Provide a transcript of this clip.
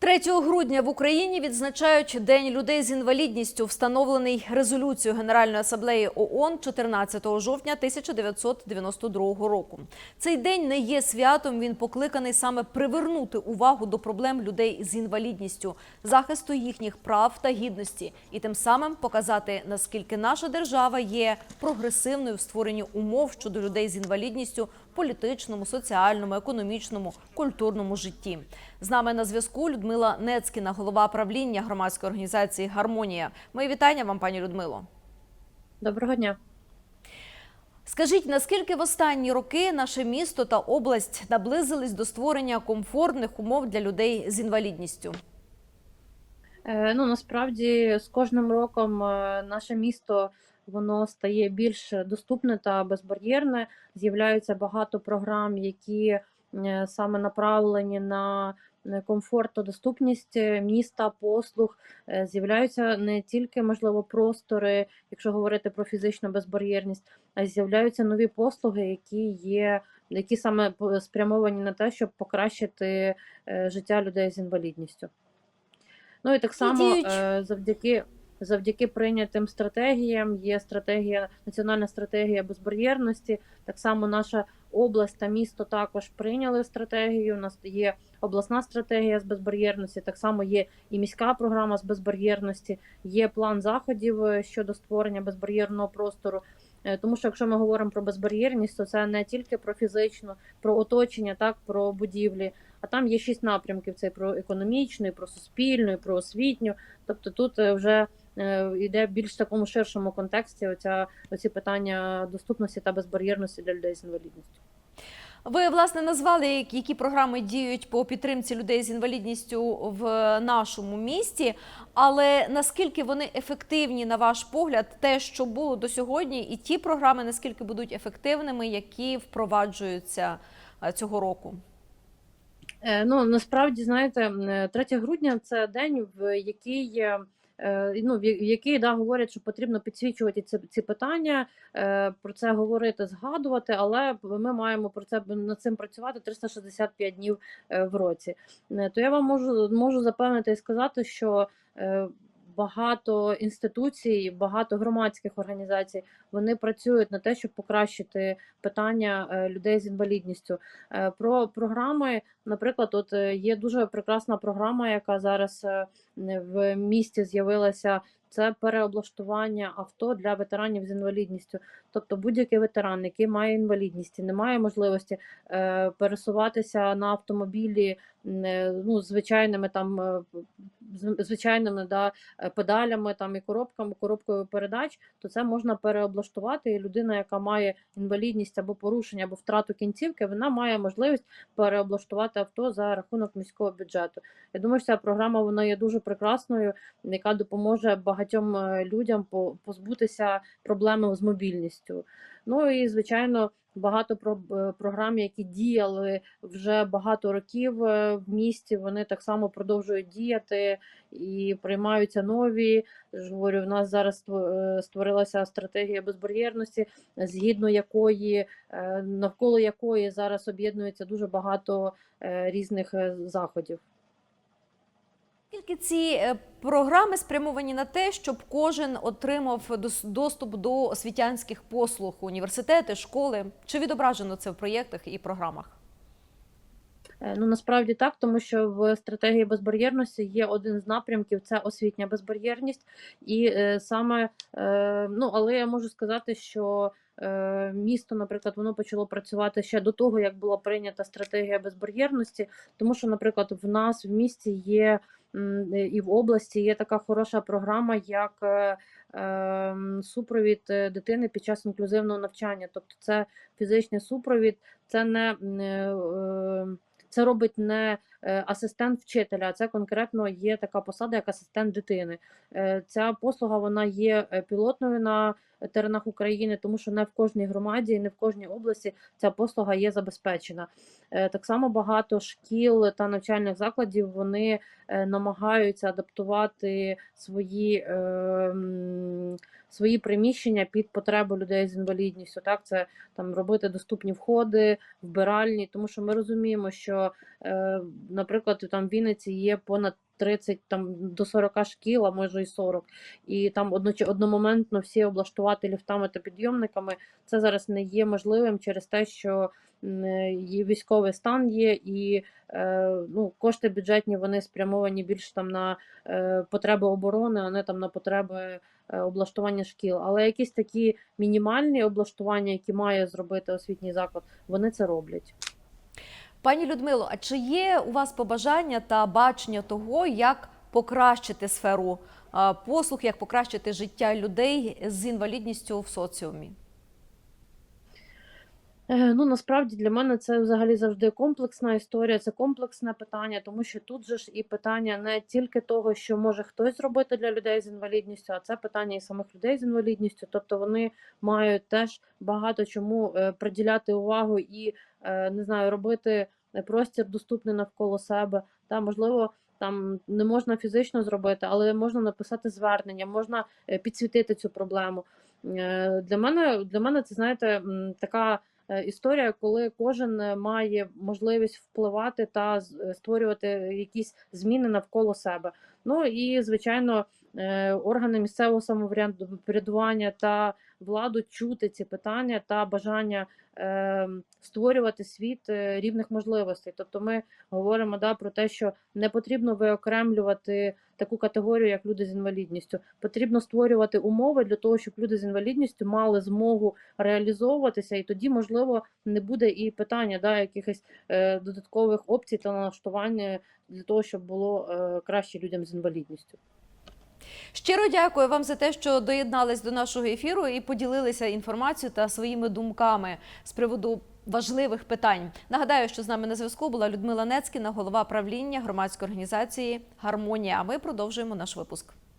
3 грудня в Україні відзначають День людей з інвалідністю, встановлений резолюцією Генеральної асамблеї ООН 14 жовтня 1992 року. Цей день не є святом. Він покликаний саме привернути увагу до проблем людей з інвалідністю, захисту їхніх прав та гідності, і тим самим показати наскільки наша держава є прогресивною в створенні умов щодо людей з інвалідністю політичному, соціальному, економічному, культурному житті. З нами на зв'язку Людмила Нецькіна, голова правління громадської організації Гармонія. Мої вітання вам, пані Людмило. Доброго дня. Скажіть, наскільки в останні роки наше місто та область наблизились до створення комфортних умов для людей з інвалідністю? Е, Ну насправді з кожним роком е, наше місто воно стає більш доступне та безбар'єрне. З'являються багато програм, які е, саме направлені на е, комфорт та доступність е, міста, послуг. З'являються не тільки можливо простори, якщо говорити про фізичну безбар'єрність, а з'являються нові послуги, які є, які саме спрямовані на те, щоб покращити життя людей з інвалідністю. Ну і так само завдяки, завдяки прийнятим стратегіям є стратегія, національна стратегія безбар'єрності. Так само наша область та місто також прийняли стратегію. У нас є обласна стратегія з безбар'єрності, так само є і міська програма з безбар'єрності, є план заходів е, щодо створення безбар'єрного простору. Е, Тому що якщо ми говоримо про безбар'єрність, то це не тільки про фізичну, про оточення, так про будівлі. А там є шість напрямків: це про економічну, про суспільну, про освітню. Тобто тут е, вже йде більш в такому ширшому контексті оця оці питання доступності та безбар'єрності для людей з інвалідністю. Ви власне назвали, які програми діють по підтримці людей з інвалідністю в нашому місті. Але наскільки вони ефективні, на ваш погляд, те, що було до сьогодні, і ті програми, наскільки будуть ефективними, які впроваджуються е, цього року? Е, Ну насправді знаєте, е, 3 грудня це день, в який е, е, ну, в я- який да, говорять, що потрібно підсвічувати ці, ці питання, е, про це говорити, згадувати, але ми маємо про це над цим працювати 365 днів е, в році. Е, То я вам можу, можу запевнити і сказати, що е, багато інституцій, багато громадських організацій вони працюють на те, щоб покращити питання е, людей з інвалідністю. Е, Про програми, наприклад, от е, є дуже прекрасна програма, яка зараз в місті з'явилася. Це переоблаштування авто для ветеранів з інвалідністю. Тобто будь-який ветеран, який має інвалідність і не має можливості е, пересуватися на автомобілі е, ну, звичайними там е, звичайними да, е, педалями там, і коробками, коробкою передач, то це можна переоблаштувати. І людина, яка має інвалідність або порушення, або втрату кінцівки, вона має можливість переоблаштувати авто за рахунок міського бюджету. Я думаю, що ця програма вона є дуже прекрасною, яка допоможе багатьом е, людям по- позбутися проблеми з мобільністю. Ну і звичайно. Багато е, програм, які діяли вже багато років е, в місті, вони так само продовжують діяти і приймаються нові. Ж говорю, в нас зараз ство- створилася стратегія безбар'єрності, згідно якої навколо якої зараз об'єднується дуже багато різних заходів. Скільки ці е, програми спрямовані на те, щоб кожен отримав дос- доступ до освітянських послуг, університети, школи? Чи відображено це в проєктах і програмах? Е, Ну насправді так, тому що в стратегії безбар'єрності є один з напрямків це освітня безбар'єрність, і е, саме ну але я можу сказати, що місто, наприклад, воно почало працювати ще до того, як була прийнята стратегія безбар'єрності, тому що, наприклад, в нас в місті є і в області є така хороша програма, як е, ем, супровід е, дитини під час інклюзивного навчання, тобто це фізичний супровід, це не м, е, е, це робить не е, асистент вчителя, а це конкретно є така посада, як асистент дитини. Е, Ця послуга вона є е, пілотною на теренах України, тому що не в кожній громаді, не в кожній області ця послуга є забезпечена. Е, Так само багато шкіл та навчальних закладів вони е, намагаються адаптувати свої е, свої приміщення під потреби людей з інвалідністю. Так, це там робити доступні входи, вбиральні, тому що ми розуміємо, що, наприклад, там в Вінниці є понад 30 там до 40 шкіл, а може і 40, і там одномоментно всі облаштувати ліфтами та підйомниками. Це зараз не є можливим через те, що м, е, є військовий стан є, і е, ну, кошти бюджетні вони спрямовані більш там на е, потреби оборони, а не там на потреби облаштування шкіл. Але якісь такі мінімальні облаштування, які має зробити освітній заклад, вони це роблять. Пані Людмило, а чи є у вас побажання та бачення того, як покращити сферу послуг, як покращити життя людей з інвалідністю в соціумі? Е, Ну насправді для мене це взагалі завжди комплексна історія, це комплексне питання, тому що тут же ж і питання не тільки того, що може хтось зробити для людей з інвалідністю, а це питання і самих людей з інвалідністю. Тобто вони мають теж багато чому е, приділяти увагу і не знаю, робити простір доступний навколо себе. Та можливо. Там не можна фізично зробити, але можна написати звернення, можна е, підсвітити цю проблему. Е, Для мене для мене це знаєте така е, історія, коли кожен е, має можливість впливати та е, створювати якісь зміни навколо себе. Ну і звичайно, е, органи місцевого самоврядування та владу чути ці питання та бажання е, створювати світ е, рівних можливостей. Тобто, ми говоримо да, про те, що не потрібно виокремлювати таку категорію, як люди з інвалідністю. Потрібно створювати умови для того, щоб люди з інвалідністю мали змогу реалізовуватися, і тоді, можливо, не буде і питання да, якихось е, додаткових опцій та налаштування для того, щоб було е, краще людям з інвалідністю. Щиро дякую вам за те, що доєднались до нашого ефіру і поділилися інформацією та своїми думками з приводу важливих питань. Нагадаю, що з нами на зв'язку була Людмила Нецькіна, голова правління громадської організації Гармонія. А ми продовжуємо наш випуск.